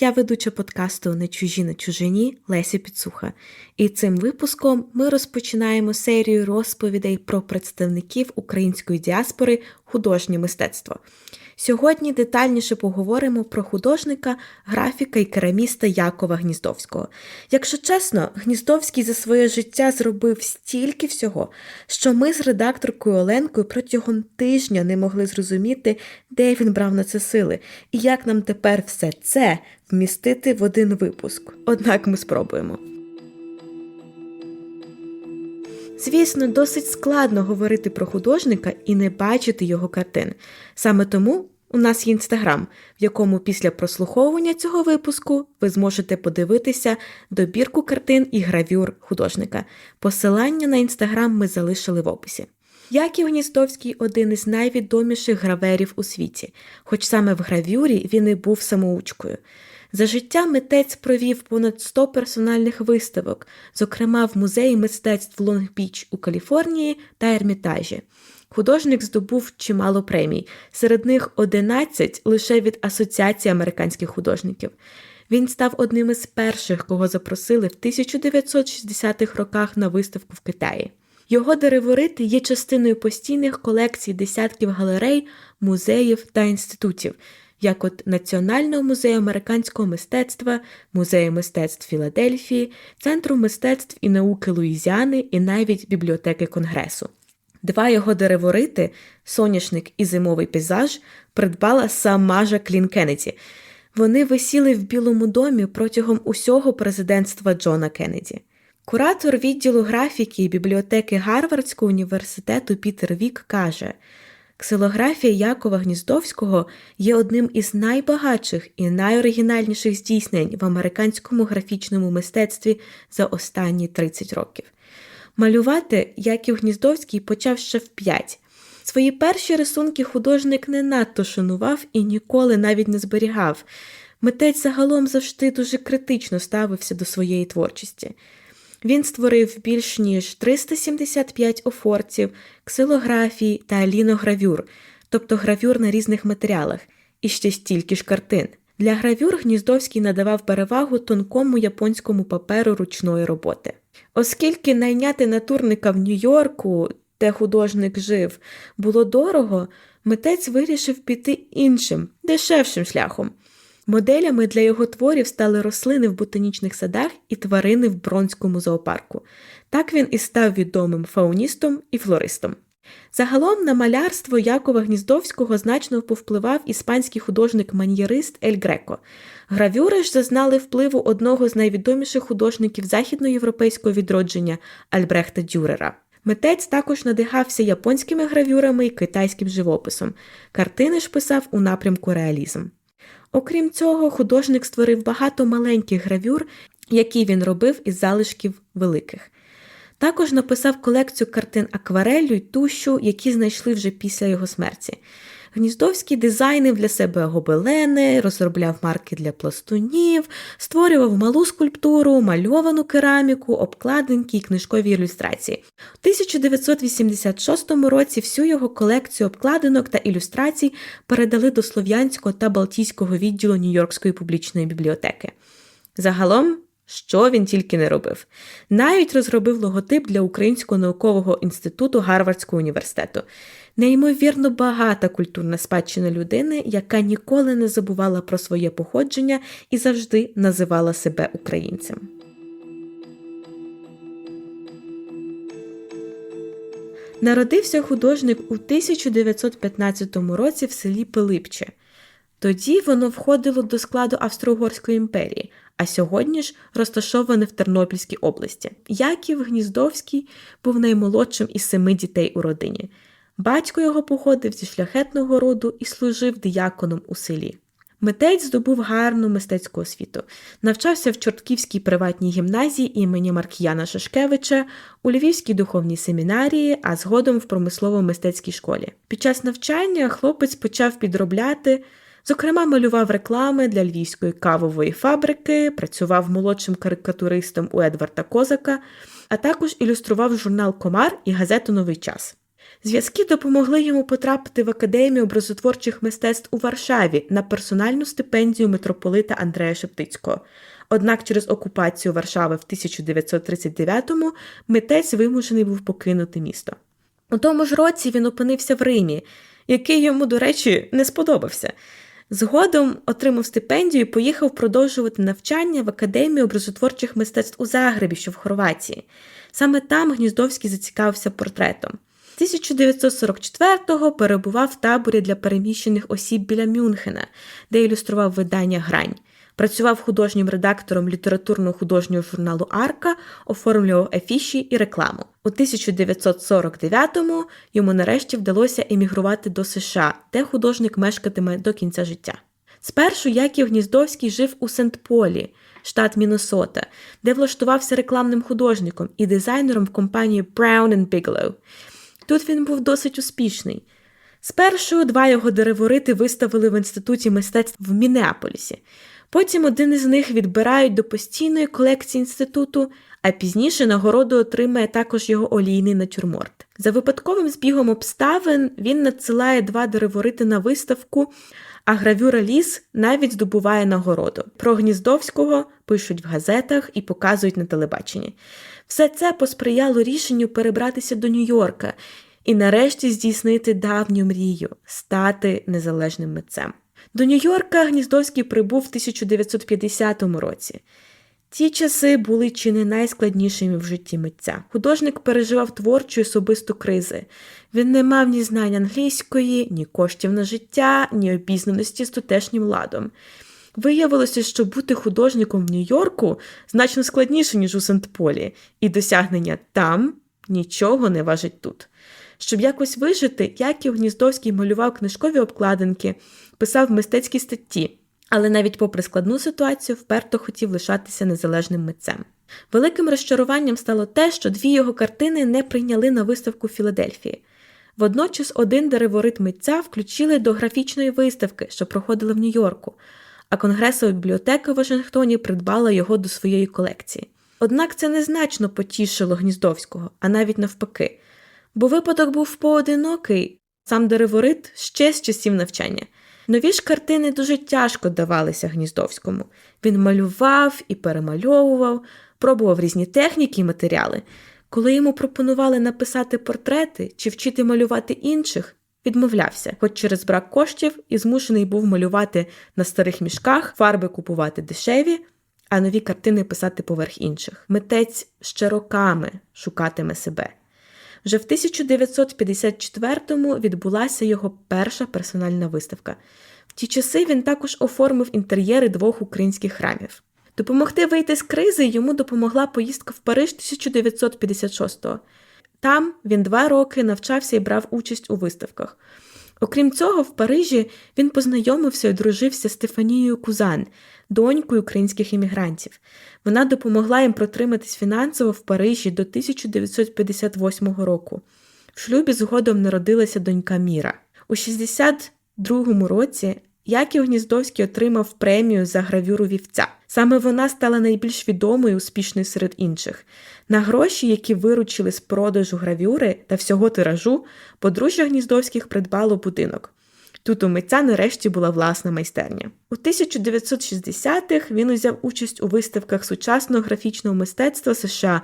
Я ведуча подкасту Не чужі на чужині Леся Підсуха. І цим випуском ми розпочинаємо серію розповідей про представників української діаспори художнє мистецтво. Сьогодні детальніше поговоримо про художника, графіка і кераміста Якова Гніздовського. Якщо чесно, Гніздовський за своє життя зробив стільки всього, що ми з редакторкою Оленкою протягом тижня не могли зрозуміти, де він брав на це сили, і як нам тепер все це вмістити в один випуск. Однак ми спробуємо. Звісно, досить складно говорити про художника і не бачити його картин. Саме тому у нас є інстаграм, в якому після прослуховування цього випуску ви зможете подивитися добірку картин і гравюр художника. Посилання на інстаграм ми залишили в описі. Яків Гністовський один із найвідоміших граверів у світі, хоч саме в гравюрі він і був самоучкою. За життя митець провів понад 100 персональних виставок, зокрема в музеї мистецтв Лонг-Біч у Каліфорнії та Ермітажі. Художник здобув чимало премій, серед них 11 лише від Асоціації американських художників. Він став одним із перших, кого запросили в 1960-х роках на виставку в Китаї. Його дереворити є частиною постійних колекцій десятків галерей, музеїв та інститутів, як от Національного музею американського мистецтва, музею мистецтв Філадельфії, Центру мистецтв і науки Луїзіани і навіть бібліотеки Конгресу. Два його дереворити, соняшник і зимовий пейзаж, придбала сама Жаклін Кеннеді. Вони висіли в Білому домі протягом усього президентства Джона Кеннеді. Куратор відділу графіки і бібліотеки Гарвардського університету Пітер Вік каже, ксилографія Якова Гніздовського є одним із найбагатших і найоригінальніших здійснень в американському графічному мистецтві за останні 30 років. Малювати Яків Гніздовський почав ще в п'ять. Свої перші рисунки художник не надто шанував і ніколи навіть не зберігав. Митець загалом завжди дуже критично ставився до своєї творчості. Він створив більш ніж 375 офорців, ксилографій та ліногравюр, тобто гравюр на різних матеріалах, і ще стільки ж картин. Для гравюр Гніздовський надавав перевагу тонкому японському паперу ручної роботи. Оскільки найняти натурника в Нью-Йорку, де художник жив, було дорого, митець вирішив піти іншим, дешевшим шляхом. Моделями для його творів стали рослини в ботанічних садах і тварини в Бронському зоопарку. Так він і став відомим фауністом і флористом. Загалом на малярство Якова Гніздовського значно повпливав іспанський художник-маньєрист Ель Греко. Гравюри ж зазнали впливу одного з найвідоміших художників західноєвропейського відродження Альбрехта Дюрера. Митець також надихався японськими гравюрами і китайським живописом. Картини ж писав у напрямку реалізм. Окрім цього, художник створив багато маленьких гравюр, які він робив із залишків великих. Також написав колекцію картин акварелю й тущу, які знайшли вже після його смерті. Гніздовський дизайнив для себе гобелени, розробляв марки для пластунів, створював малу скульптуру, мальовану кераміку, обкладинки і книжкові ілюстрації. У 1986 році всю його колекцію обкладинок та ілюстрацій передали до Слов'янського та Балтійського відділу Нью-Йоркської публічної бібліотеки. Загалом. Що він тільки не робив. Навіть розробив логотип для Українського наукового інституту Гарвардського університету. Неймовірно багата культурна спадщина людини, яка ніколи не забувала про своє походження і завжди називала себе українцем. Народився художник у 1915 році в селі Пилипче. Тоді воно входило до складу Австро-Угорської імперії, а сьогодні ж розташоване в Тернопільській області. Яків Гніздовський був наймолодшим із семи дітей у родині. Батько його походив зі шляхетного роду і служив дияконом у селі. Митець здобув гарну мистецьку освіту, навчався в Чортківській приватній гімназії імені Маркіяна Шашкевича, у Львівській духовній семінарії, а згодом в промислово-мистецькій школі. Під час навчання хлопець почав підробляти. Зокрема, малював реклами для львівської кавової фабрики, працював молодшим карикатуристом у Едварда Козака, а також ілюстрував журнал Комар і газету Новий час. Зв'язки допомогли йому потрапити в Академію образотворчих мистецтв у Варшаві на персональну стипендію митрополита Андрея Шептицького. Однак через окупацію Варшави в 1939-му митець вимушений був покинути місто. У тому ж році він опинився в Римі, який йому, до речі, не сподобався. Згодом отримав стипендію і поїхав продовжувати навчання в Академії образотворчих мистецтв у Загребі, що в Хорватії. Саме там Гніздовський зацікавився портретом. 1944-го перебував в таборі для переміщених осіб біля Мюнхена, де ілюстрував видання Грань. Працював художнім редактором літературно-художнього журналу Арка, оформлював афіші і рекламу. У 1949-му йому нарешті вдалося емігрувати до США, де художник мешкатиме до кінця життя. Спершу Яків Гніздовський жив у Сент-Полі, штат Міннесота, де влаштувався рекламним художником і дизайнером в компанії Brown Bigelow. Тут він був досить успішний. Спершу два його дереворити виставили в інституті мистецтв в Міннеаполісі. Потім один із них відбирають до постійної колекції інституту, а пізніше нагороду отримає також його олійний натюрморт. За випадковим збігом обставин він надсилає два дереворити на виставку, а гравюра ліс навіть здобуває нагороду. Про Гніздовського пишуть в газетах і показують на телебаченні. Все це посприяло рішенню перебратися до Нью-Йорка і нарешті здійснити давню мрію стати незалежним митцем. До Нью-Йорка Гніздовський прибув в 1950 році. Ті часи були чи не найскладнішими в житті митця. Художник переживав творчу і особисту кризи. Він не мав ні знань англійської, ні коштів на життя, ні обізнаності з тутешнім ладом. Виявилося, що бути художником в Нью-Йорку значно складніше, ніж у Сент-Полі, і досягнення там нічого не важить тут. Щоб якось вижити, Яків Гніздовський малював книжкові обкладинки, писав мистецькі статті, але навіть попри складну ситуацію вперто хотів лишатися незалежним митцем. Великим розчаруванням стало те, що дві його картини не прийняли на виставку в Філадельфії. Водночас один дереворит митця включили до графічної виставки, що проходила в Нью-Йорку, а Конгресова бібліотека в Вашингтоні придбала його до своєї колекції. Однак це незначно потішило Гніздовського, а навіть навпаки, бо випадок був поодинокий, сам дереворит ще з часів навчання. Нові ж картини дуже тяжко давалися Гніздовському. Він малював і перемальовував, пробував різні техніки і матеріали. Коли йому пропонували написати портрети чи вчити малювати інших, відмовлявся, хоч через брак коштів і змушений був малювати на старих мішках, фарби купувати дешеві, а нові картини писати поверх інших. Митець ще роками шукатиме себе. Вже в 1954-му відбулася його перша персональна виставка. В ті часи він також оформив інтер'єри двох українських храмів. Допомогти вийти з кризи йому допомогла поїздка в Париж 1956-го. Там він два роки навчався і брав участь у виставках. Окрім цього, в Парижі він познайомився і дружився з Стефанією Кузан, донькою українських іммігрантів. Вона допомогла їм протриматись фінансово в Парижі до 1958 року. В шлюбі згодом народилася донька Міра. У 62-му році Яків Гніздовський отримав премію за гравюру вівця. Саме вона стала найбільш відомою і успішною серед інших. На гроші, які виручили з продажу гравюри та всього тиражу, подружжя Гніздовських придбало будинок. Тут у митця нарешті була власна майстерня. У 1960-х він узяв участь у виставках сучасного графічного мистецтва США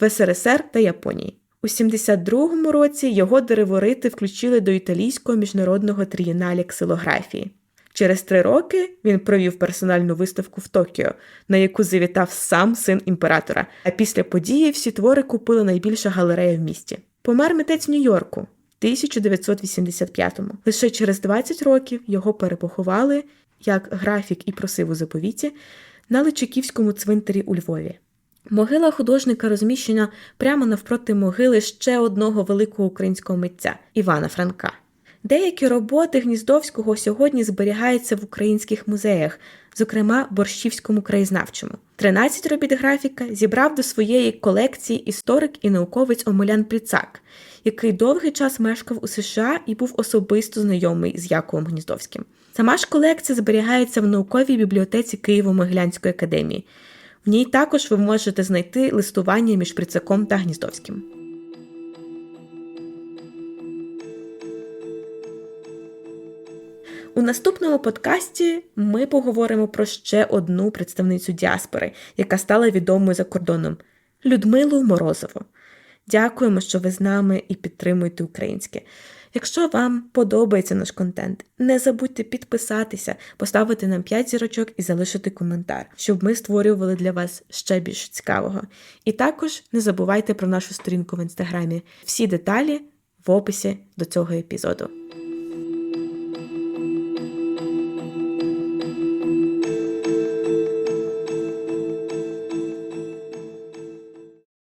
в СРСР та Японії. У 72-му році його дереворити включили до італійського міжнародного трієналі ксилографії. Через три роки він провів персональну виставку в Токіо, на яку завітав сам син імператора. А після події всі твори купила найбільша галерея в місті. Помер митець Нью-Йорку. 1985-му. Лише через 20 років його перепоховали, як графік і просив у заповіті, на Личаківському цвинтарі у Львові. Могила художника розміщена прямо навпроти могили ще одного великого українського митця Івана Франка. Деякі роботи Гніздовського сьогодні зберігаються в українських музеях, зокрема Борщівському краєзнавчому. 13 робіт графіка зібрав до своєї колекції історик і науковець Омелян Пріцак, який довгий час мешкав у США і був особисто знайомий з Яковом Гніздовським. Сама ж колекція зберігається в науковій бібліотеці Києво-Могилянської академії. В ній також ви можете знайти листування між Пріцаком та Гніздовським. У наступному подкасті ми поговоримо про ще одну представницю діаспори, яка стала відомою за кордоном Людмилу Морозову. Дякуємо, що ви з нами і підтримуєте українське. Якщо вам подобається наш контент, не забудьте підписатися, поставити нам 5 зірочок і залишити коментар, щоб ми створювали для вас ще більш цікавого. І також не забувайте про нашу сторінку в інстаграмі. Всі деталі в описі до цього епізоду.